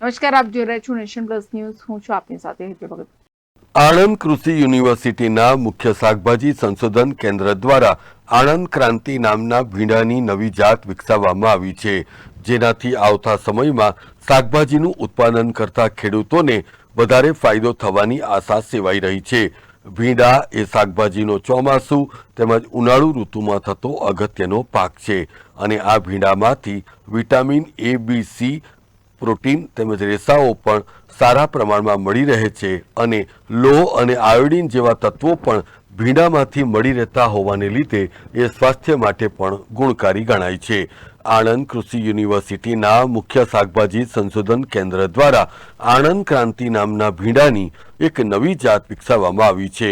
નમસ્કાર, આપ જોઈ રહ્યા છો નેશન પ્લસ ન્યૂઝ. હું છું આપની સાથે હેતલ ભગત. આણંદ કૃષિ યુનિવર્સિટીના મુખ્ય શાકભાજી સંશોધન કેન્દ્ર દ્વારા આણંદ ક્રાંતિ નામના ભીંડાની નવી જાત વિકસાવવામાં આવી છે. જેનાથી આવતા સમયમાં શાકભાજીનું ઉત્પાદન કરતા ખેડૂતોને વધારે ફાયદો થવાની આશા સેવાઈ રહી છે. ભીંડા એ શાકભાજીનો ચોમાસુ તેમજ ઉનાળુ ઋતુમાં થતો અગત્યનો પાક છે અને આ ભીંડામાંથી vitamin A B C protein તેમજ રેસાઓ પણ સારા પ્રમાણમાં મળી રહે છે અને લોહ અને આયોડિન જેવા તત્વો પણ ભીંડામાંથી મળી રહેતા હોવાને લીધે એ સ્વાસ્થ્ય માટે પણ ગુણકારી ગણાય છે. આણંદ કૃષિ યુનિવર્સિટીના મુખ્ય શાકભાજી સંશોધન કેન્દ્ર દ્વારા આણંદ ક્રાંતિ નામના ભીંડાની એક નવી જાત વિકસાવવામાં આવી છે.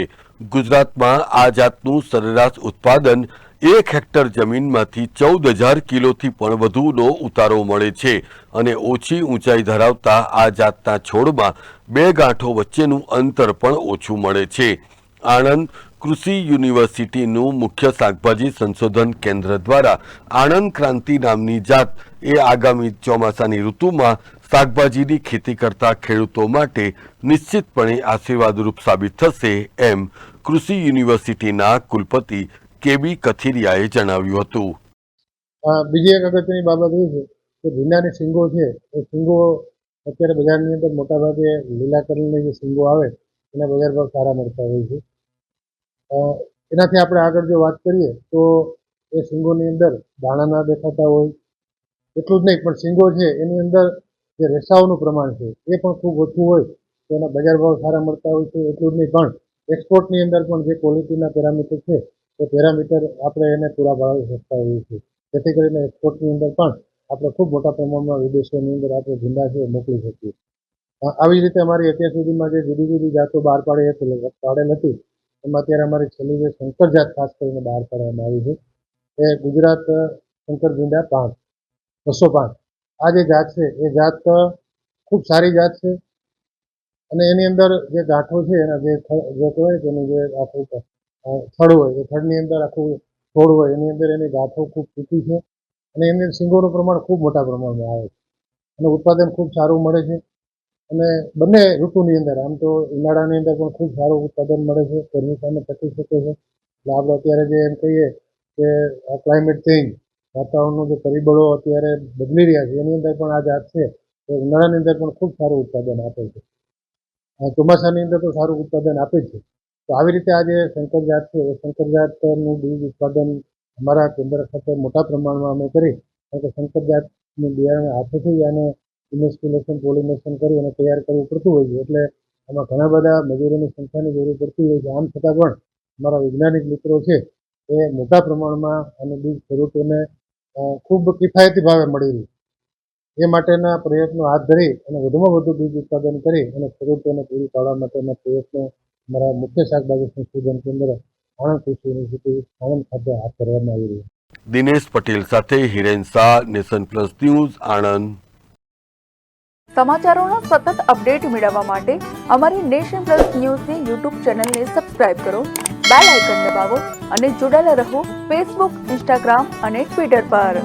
ગુજરાતમાં આ જાતનું સરેરાશ ઉત્પાદન એક હેક્ટર જમીનમાંથી ચૌદ હજાર કિલોથી પણ વધુનો ઉતારો મળે છે અને ઓછી ઊંચાઈ ધરાવતા આ જાતના છોડમાં બે ગાંઠો વચ્ચેનું અંતર પણ ઓછું મળે છે. આણંદ કૃષિ યુનિવર્સિટીનું મુખ્ય શાકભાજી સંશોધન કેન્દ્ર દ્વારા આણંદ ક્રાંતિ નામની જાત એ આગામી ચોમાસાની ઋતુમાં શાકભાજીની ખેતી કરતા ખેડૂતો માટે નિશ્ચિતપણે આશીર્વાદરૂપ સાબિત થશે એમ કૃષિ યુનિવર્સિટીના કુલપતિ કેબી કથિરિયાએ જણાવ્યું હતું? બીજી એક અગત્યની બાબત એ છે કે ભીંડાની સિંગો છે, એ સિંગો અત્યારે બજારની અંદર મોટાભાગે લીલા કલરની જે સિંગો આવે, એના બજાર ભાવ સારા મળતા હોય છે. એનાથી આપણે આગળ જો વાત કરીએ, તો એ સિંગોની અંદર દાણા ના દેખાતા હોય, એટલું જ નહીં, પણ શીંગો છે, એની અંદર જે રેસાઓનું પ્રમાણ છે, એ પણ ખૂબ ઓછું હોય, તો એના બજાર ભાવ સારા મળતા હોય છે, એટલું જ નહીં, પણ એક્સપોર્ટની અંદર પણ જે ક્વોલિટીના પેરામીટર છે એ પેરામીટર આપણે એને પૂરા પાડી શકતા હોઈએ છીએ. જેથી કરીને એક્સપોર્ટની અંદર પણ આપણે ખૂબ મોટા પ્રમાણમાં વિદેશોની અંદર આપણે છે મોકલી શકીએ. આવી રીતે અમારી અત્યાર સુધીમાં જે જુદી જુદી જાતો બહાર પાડી હતી પાડેલ હતી, એમાં અત્યારે અમારી છેલ્લી જે શંકર જાત ખાસ કરીને બહાર પાડવામાં આવી છે. એ ગુજરાત શંકર ઝીંડા પાંચ, બસો પાંચ. આ જે જાત છે, એ જાત ખૂબ સારી જાત છે. અને એની અંદર જે ગાંઠો છે, એના જે જે કહેવાય એનું જે આખું થડ હોય એ થડની અંદર આખું છોડ હોય, એની અંદર એની ગાંઠો ખૂબ ટૂંકી છે અને એની અંદર સિંગોનું પ્રમાણ ખૂબ મોટા પ્રમાણમાં આવે છે. અને ઉત્પાદન ખૂબ સારું મળે છે. અને બંને ઋતુની અંદર, આમ તો ઉનાળાની અંદર પણ ખૂબ સારું ઉત્પાદન મળે છે. ગરમી સામે ટકી શકે છે. એટલે આપણે અત્યારે જે એમ કહીએ કે આ ક્લાઇમેટ ચેન્જ વાતાવરણનું જે પરિબળો અત્યારે બદલી રહ્યા છે, એની અંદર પણ આ જાત છે. એ ઉનાળાની અંદર પણ ખૂબ સારું ઉત્પાદન આપે છે. ચોમાસાની અંદર તો સારું ઉત્પાદન આપે છે. તો આવી રીતે આજે શંકર જાત છે, એ શંકર જાતનું બીજ ઉત્પાદન અમારા કેન્દ્ર ખાતે મોટા પ્રમાણમાં અમે કરી. કારણ કે શંકર જાતનું બિયારણ હાથેથી અને ઇન્વેસ્ટિલેશન પોલિનેશન કરી અને તૈયાર કરવું પડતું હોય છે. એટલે એમાં ઘણા બધા મજૂરોની સંખ્યાની જરૂર પડતી હોય છે. આમ છતાં પણ અમારા વૈજ્ઞાનિક મિત્રો છે, એ મોટા પ્રમાણમાં અને બીજ ખેડૂતોને ખૂબ કિફાયતી ભાવે મળી રહી. એ માટેના પ્રયત્નો હાથ ધરી અને વધુમાં વધુ બીજ ઉત્પાદન કરી અને ખેડૂતોને પૂરી પાડવા માટેના પ્રયત્નો અમારા મુખ્ય શાકભાજી સંશોધન કેન્દ્ર આણંદ કૃષિ યુનિવર્સિટી આણંદ ખાતે હાથ ધરવામાં આવી રહ્યું દિનેશ પટેલ સાથે Hiren Shah nation plus news Anand. સમાચારોનો સતત અપડેટ મેળવવા માટે અમારી નેશન પ્લસ ન્યૂઝની યુટ્યુબ ચેનલને સબસ્ક્રાઇબ કરો બેલ આઇકન દબાવો અને જોડાયેલા રહો ફેસબુક ઇન્સ્ટાગ્રામ અને ટ્વિટર પર.